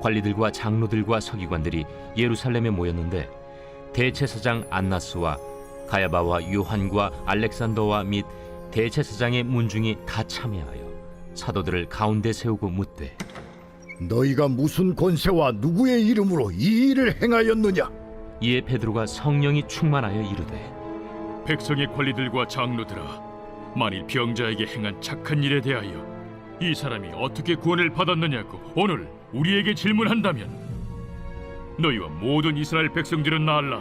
관리들과 장로들과 서기관들이 예루살렘에 모였는데 대제사장 안나스와 가야바와 요한과 알렉산더와 및 대제사장의 문중이 다 참여하여 사도들을 가운데 세우고 묻되 너희가 무슨 권세와 누구의 이름으로 이 일을 행하였느냐? 이에 베드로가 성령이 충만하여 이르되 백성의 관리들과 장로들아 만일 병자에게 행한 착한 일에 대하여 이 사람이 어떻게 구원을 받았느냐고 오늘 우리에게 질문한다면 너희와 모든 이스라엘 백성들은 알라.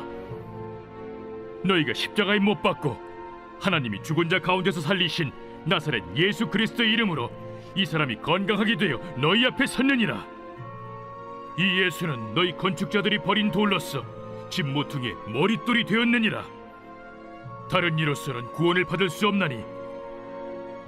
너희가 십자가에 못 박고 하나님이 죽은 자 가운데서 살리신 나사렛 예수 그리스도의 이름으로 이 사람이 건강하게 되어 너희 앞에 섰느니라. 이 예수는 너희 건축자들이 버린 돌로서 집 모퉁이의 머릿돌이 되었느니라. 다른 이로서는 구원을 받을 수 없나니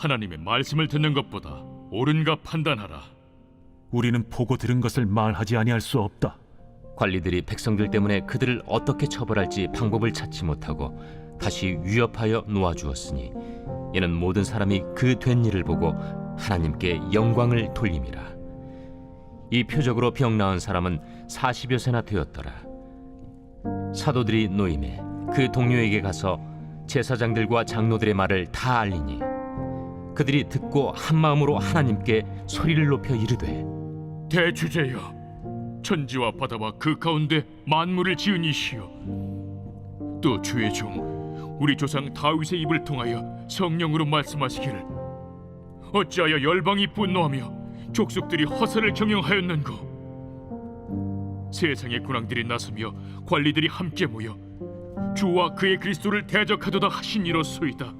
하나님의 말씀을 듣는 것보다 옳은가 판단하라. 우리는 보고 들은 것을 말하지 아니할 수 없다. 관리들이 백성들 때문에 그들을 어떻게 처벌할지 방법을 찾지 못하고 다시 위협하여 놓아주었으니 이는 모든 사람이 그 된 일을 보고 하나님께 영광을 돌림이라. 이 표적으로 병 나은 사람은 40여 세나 되었더라. 사도들이 노임에 그 동료에게 가서 제사장들과 장로들의 말을 다 알리니 그들이 듣고 한 마음으로 하나님께 소리를 높여 이르되 대주제여 천지와 바다와 그 가운데 만물을 지은 이시여. 또 주의 종 우리 조상 다윗의 입을 통하여 성령으로 말씀하시기를. 어찌하여 열방이 분노하며 족속들이 허세를 경영하였는고? 세상의 군왕들이 나서며 관리들이 함께 모여 주와 그의 그리스도를 대적하도다 하신 이로소이다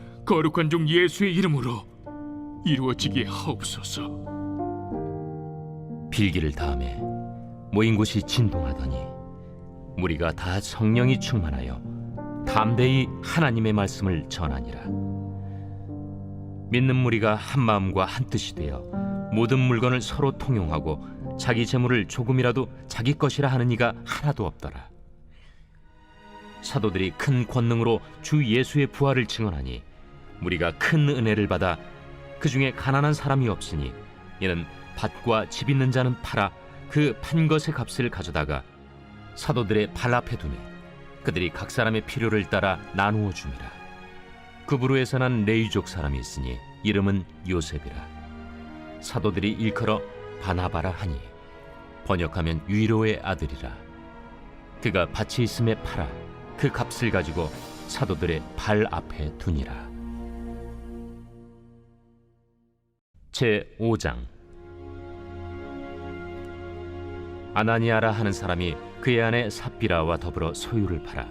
거룩한 종 예수의 이름으로 이루어지게 하옵소서. 빌기를 다음에 모인 곳이 진동하더니 무리가 다 성령이 충만하여 담대히 하나님의 말씀을 전하니라 믿는 무리가 한 마음과 한 뜻이 되어 모든 물건을 서로 통용하고 자기 재물을 조금이라도 자기 것이라 하는 이가 하나도 없더라 사도들이 큰 권능으로 주 예수의 부활을 증언하니 무리가 큰 은혜를 받아 그 중에 가난한 사람이 없으니 이는 밭과 집 있는 자는 팔아 그 판 것의 값을 가져다가 사도들의 발 앞에 두매 그들이 각 사람의 필요를 따라 나누어 줍니다. 구브루에서 난 레이족 사람이 있으니 이름은 요셉이라. 사도들이 일컬어 바나바라 하니 번역하면 위로의 아들이라. 그가 밭이 있음에 팔아 그 값을 가지고 사도들의 발 앞에 두니라 제 5장 아나니아라 하는 사람이 그의 아내 삽비라와 더불어 소유를 팔아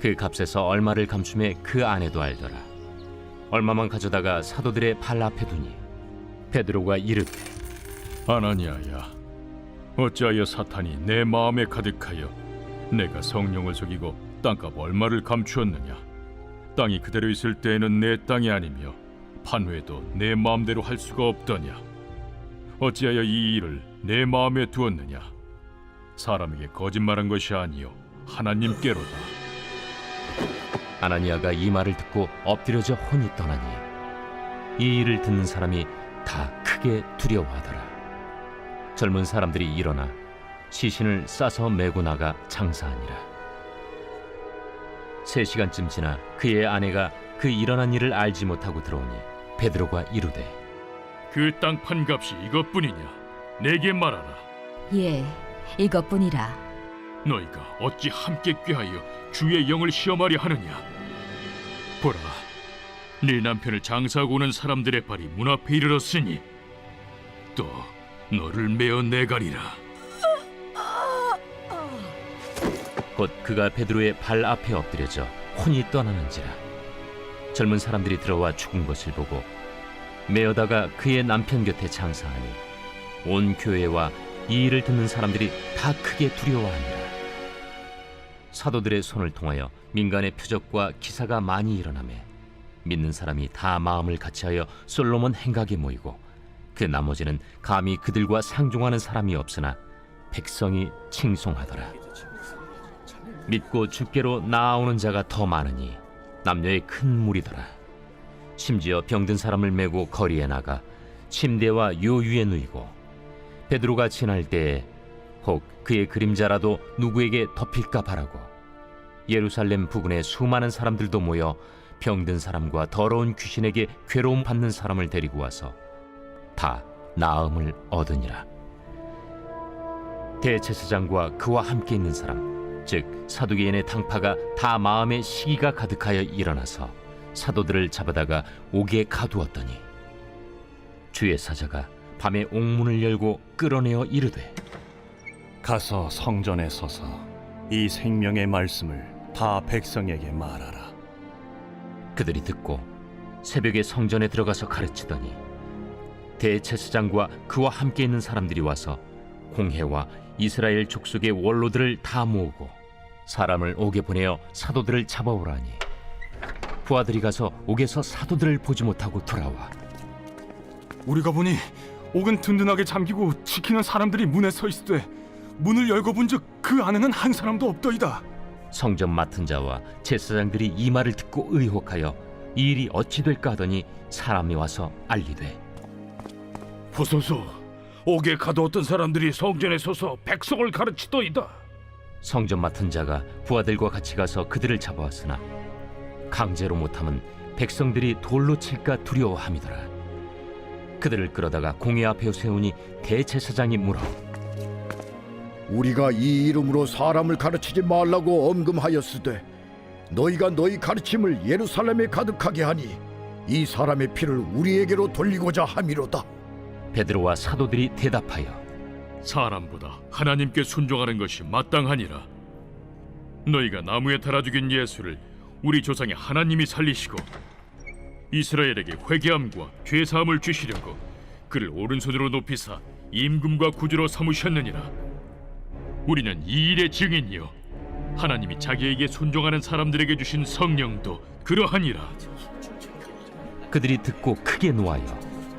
그 값에서 얼마를 감춤해 그 아내도 알더라. 얼마만 가져다가 사도들의 발 앞에 두니 베드로가 이르되 아나니아야, 어찌하여 사탄이 내 마음에 가득하여 내가 성령을 속이고 땅값 얼마를 감추었느냐? 땅이 그대로 있을 때에는 내 땅이 아니며 판회도 내 마음대로 할 수가 없더냐? 어찌하여 이 일을 내 마음에 두었느냐? 사람에게 거짓말한 것이 아니요 하나님께로다. 아나니아가 이 말을 듣고 엎드려져 혼이 떠나니 이 일을 듣는 사람이 다 크게 두려워하더라. 젊은 사람들이 일어나 시신을 싸서 메고 나가 장사하니라. 세 시간쯤 지나 그의 아내가 그 일어난 일을 알지 못하고 들어오니 베드로가 이르되 그 땅 판값이 이것뿐이냐? 내게 말하라. 예, 이것뿐이라. 너희가 어찌 함께 꾀하여 주의 영을 시험하려 하느냐? 보라, 네 남편을 장사하고 오는 사람들의 발이 문 앞에 이르렀으니 또 너를 메어 내가리라. 곧 그가 베드로의 발 앞에 엎드려져 혼이 떠나는지라 젊은 사람들이 들어와 죽은 것을 보고 메어다가 그의 남편 곁에 장사하니 온 교회와 이 일을 듣는 사람들이 다 크게 두려워하니라 사도들의 손을 통하여 민간의 표적과 기사가 많이 일어나매 믿는 사람이 다 마음을 같이하여 솔로몬 행각에 모이고 그 나머지는 감히 그들과 상종하는 사람이 없으나 백성이 칭송하더라. 믿고 주께로 나아오는 자가 더 많으니 남녀의 큰 무리더라. 심지어 병든 사람을 메고 거리에 나가 침대와 요유에 누이고 베드로가 지날 때에 혹 그의 그림자라도 누구에게 덮일까 바라고 예루살렘 부근에 수많은 사람들도 모여 병든 사람과 더러운 귀신에게 괴로움 받는 사람을 데리고 와서 다 나음을 얻으니라. 대제사장과 그와 함께 있는 사람 즉 사두개인의 당파가 다 마음에 시기가 가득하여 일어나서 사도들을 잡아다가 옥에 가두었더니 주의 사자가 밤에 옥문을 열고 끌어내어 이르되 가서 성전에 서서 이 생명의 말씀을 다 백성에게 말하라. 그들이 듣고 새벽에 성전에 들어가서 가르치더니 대제사장과 그와 함께 있는 사람들이 와서 공회와 이스라엘 족속의 원로들을 다 모으고 사람을 옥에 보내어 사도들을 잡아오라니. 부하들이 가서 옥에서 사도들을 보지 못하고 돌아와. 우리가 보니 옥은 든든하게 잠기고 지키는 사람들이 문에 서 있으되 문을 열고 본즉 그 안에는 한 사람도 없더이다. 성전 맡은 자와 제사장들이 이 말을 듣고 의혹하여 이 일이 어찌 될까 하더니 사람이 와서 알리되 보소서, 옥에 가두었던 사람들이 성전에 서서 백성을 가르치더이다. 성전 맡은 자가 부하들과 같이 가서 그들을 잡아왔으나 강제로 못함은 백성들이 돌로 칠까 두려워함이더라. 그들을 끌어다가 공회 앞에 세우니 대제사장이 물어 우리가 이 이름으로 사람을 가르치지 말라고 엄금하였으되 너희가 너희 가르침을 예루살렘에 가득하게 하니 이 사람의 피를 우리에게로 돌리고자 함이로다. 베드로와 사도들이 대답하여 사람보다 하나님께 순종하는 것이 마땅하니라. 너희가 나무에 달아 죽인 예수를 우리 조상의 하나님이 살리시고 이스라엘에게 회개함과 죄 사함을 주시려고 그를 오른손으로 높이사 임금과 구주로 삼으셨느니라. 우리는 이 일의 증인이요 하나님이 자기에게 순종하는 사람들에게 주신 성령도 그러하니라. 그들이 듣고 크게 노하여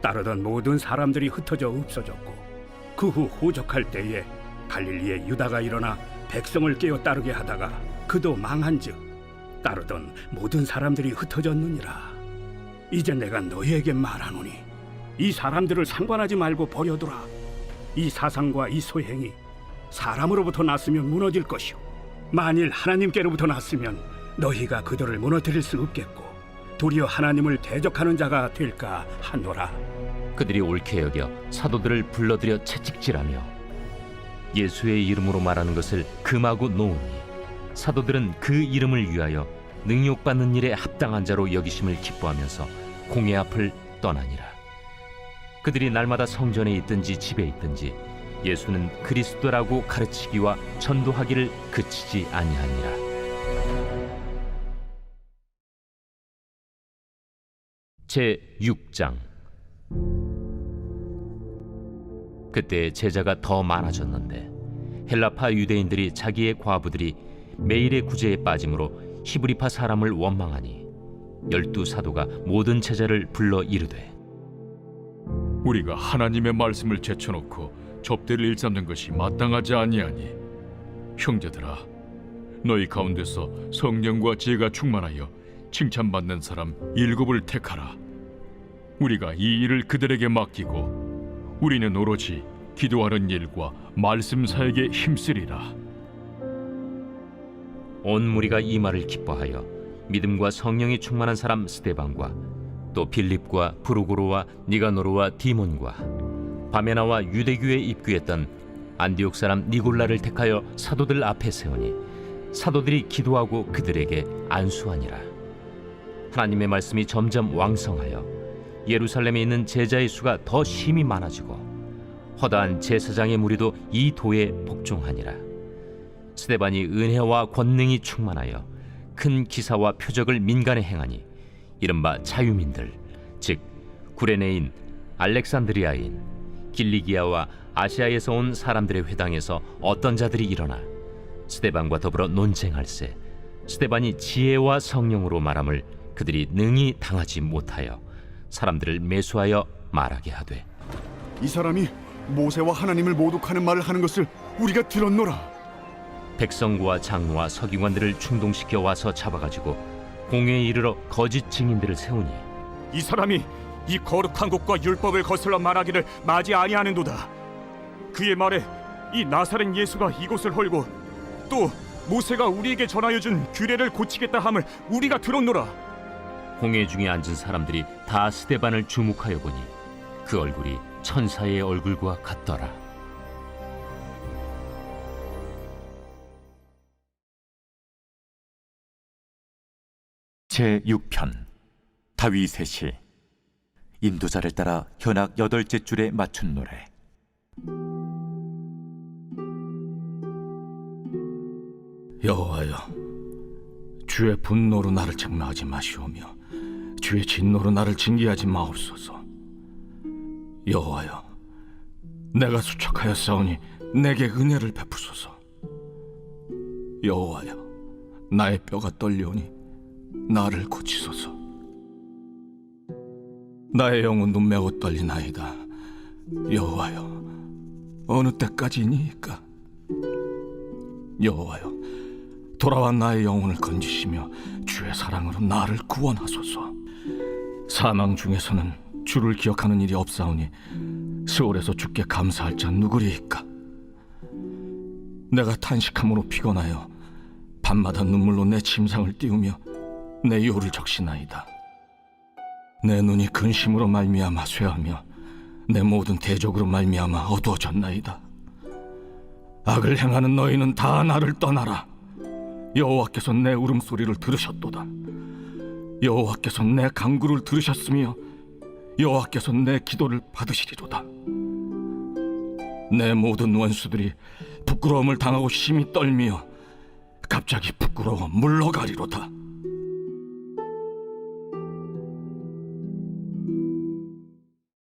따르던 모든 사람들이 흩어져 없어졌고 그 후 호적할 때에 갈릴리에 유다가 일어나 백성을 깨어 따르게 하다가 그도 망한즉 따르던 모든 사람들이 흩어졌느니라. 이제 내가 너희에게 말하노니 이 사람들을 상관하지 말고 버려두라. 이 사상과 이 소행이 사람으로부터 났으면 무너질 것이요 만일 하나님께로부터 났으면 너희가 그들을 무너뜨릴 수 없겠고 도리어 하나님을 대적하는 자가 될까 하노라. 그들이 옳게 여겨 사도들을 불러들여 채찍질하며 예수의 이름으로 말하는 것을 금하고 놓으니 사도들은 그 이름을 위하여 능욕받는 일에 합당한 자로 여기심을 기뻐하면서 공회 앞을 떠나니라 그들이 날마다 성전에 있든지 집에 있든지 예수는 그리스도라고 가르치기와 전도하기를 그치지 아니하니라 제 6장. 그때 제자가 더 많아졌는데 헬라파 유대인들이 자기의 과부들이 매일의 구제에 빠짐으로 히브리파 사람을 원망하니 열두 사도가 모든 제자를 불러 이르되 우리가 하나님의 말씀을 제쳐놓고 접대를 일삼는 것이 마땅하지 아니하니 형제들아 너희 가운데서 성령과 지혜가 충만하여 칭찬받는 사람 일곱을 택하라. 우리가 이 일을 그들에게 맡기고 우리는 오로지 기도하는 일과 말씀 사역에 힘쓰리라. 온 무리가 이 말을 기뻐하여 믿음과 성령이 충만한 사람 스데반과 또 빌립과 브루고로와 니가노르와 디몬과 바메나와 유대교에 입교했던 안디옥 사람 니골라를 택하여 사도들 앞에 세우니 사도들이 기도하고 그들에게 안수하니라 하나님의 말씀이 점점 왕성하여 예루살렘에 있는 제자의 수가 더 심히 많아지고 허다한 제사장의 무리도 이 도에 복종하니라. 스데반이 은혜와 권능이 충만하여 큰 기사와 표적을 민간에 행하니 이른바 자유민들 즉 구레네인 알렉산드리아인 길리기아와 아시아에서 온 사람들의 회당에서 어떤 자들이 일어나 스데반과 더불어 논쟁할세 스데반이 지혜와 성령으로 말함을 그들이 능히 당하지 못하여 사람들을 매수하여 말하게 하되 이 사람이 모세와 하나님을 모독하는 말을 하는 것을 우리가 들었노라. 백성과 장로와 서기관들을 충동시켜 와서 잡아가지고 공회에 이르러 거짓 증인들을 세우니 이 사람이 이 거룩한 곳과 율법을 거슬러 말하기를 마지 아니하는도다. 그의 말에 이 나사렛 예수가 이곳을 헐고 또 모세가 우리에게 전하여 준 규례를 고치겠다 함을 우리가 들었노라. 공회 중에 앉은 사람들이 다 스데반을 주목하여 보니 그 얼굴이 천사의 얼굴과 같더라. 제 6편 다윗의 시 인도자를 따라 현악 여덟째 줄에 맞춘 노래 여호와여, 주의 분노로 나를 책망하지 마시오며 주의 진노로 나를 징계하지 마옵소서. 여호와여, 내가 수척하였사오니 내게 은혜를 베푸소서. 여호와여, 나의 뼈가 떨려오니 나를 고치소서. 나의 영혼도 매우 떨리나이다. 여호와여, 어느 때까지니까? 여호와여, 돌아와 나의 영혼을 건지시며 주의 사랑으로 나를 구원하소서. 사망 중에서는 주를 기억하는 일이 없사오니 세월에서 주께 감사할 자 누구리이까? 내가 탄식함으로 피곤하여 밤마다 눈물로 내 침상을 띄우며 내 요를 적시나이다. 내 눈이 근심으로 말미암아 쇠하며 내 모든 대적으로 말미암아 어두워졌나이다. 악을 행하는 너희는 다 나를 떠나라. 여호와께서 내 울음소리를 들으셨도다. 여호와께서 내 간구를 들으셨으며 여호와께서 내 기도를 받으시리로다. 내 모든 원수들이 부끄러움을 당하고 심히 떨며 갑자기 부끄러워 물러가리로다.